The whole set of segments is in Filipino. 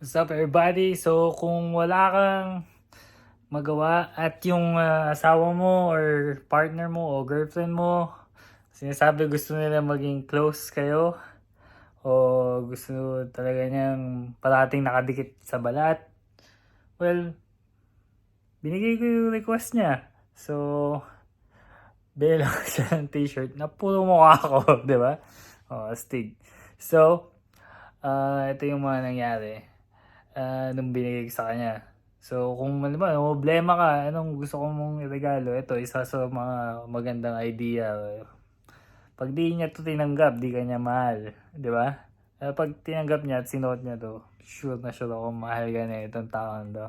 What's up everybody? So kung wala kang magawa at yung ah, asawa mo or partner mo o girlfriend mo sinasabi gusto nila maging close kayo o gusto talaga niyang parating nakadikit sa balat well binigay ko yung request niya so bigyan lang siya ng t-shirt na puro mukha ko di ba? oh astig so ah ito yung mga nangyari ah, nung binigay sa kanya. So, kung ano ba, problema ka, anong gusto ko mong iregalo, ito, isa sa mga magandang idea. Pag di niya to tinanggap, di ka niya mahal. Di ba? Eh, pag tinanggap niya at sinuot niya to, sure na sure ako mahal ka na itong taon to.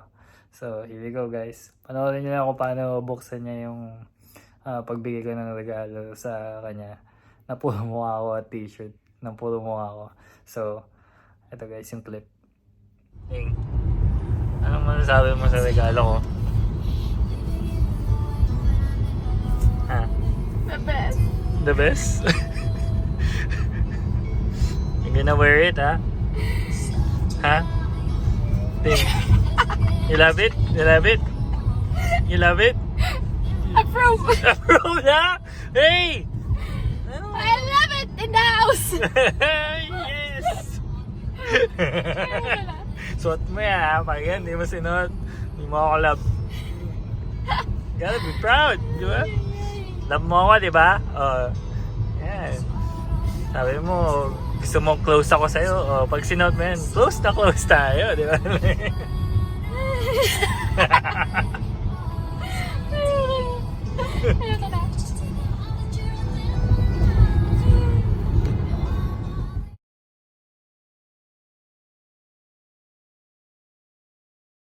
So, here we go guys. Panoorin niyo lang kung paano buksan niya yung ah, pagbigay ko ng regalo sa kanya na puro mukha ko at t-shirt ng puro mukha ko. So, ito guys yung clip. Ning, ano masasabi mo sa regalo ko? Ha? The best. The best? you gonna wear it, ha? Ha? Ting, you love it? You love it? You love it? Approve. Approve na? Hey! I love it in the house. yes! Suot mo yan ha, pag yan, di mo sinuot, di mo ako love. Gotta be proud, di ba? Love mo ako, di ba? Oh, yan. Sabi mo, gusto mo close ako sa'yo. Oh, pag sinuot mo yan, close na close tayo, di ba?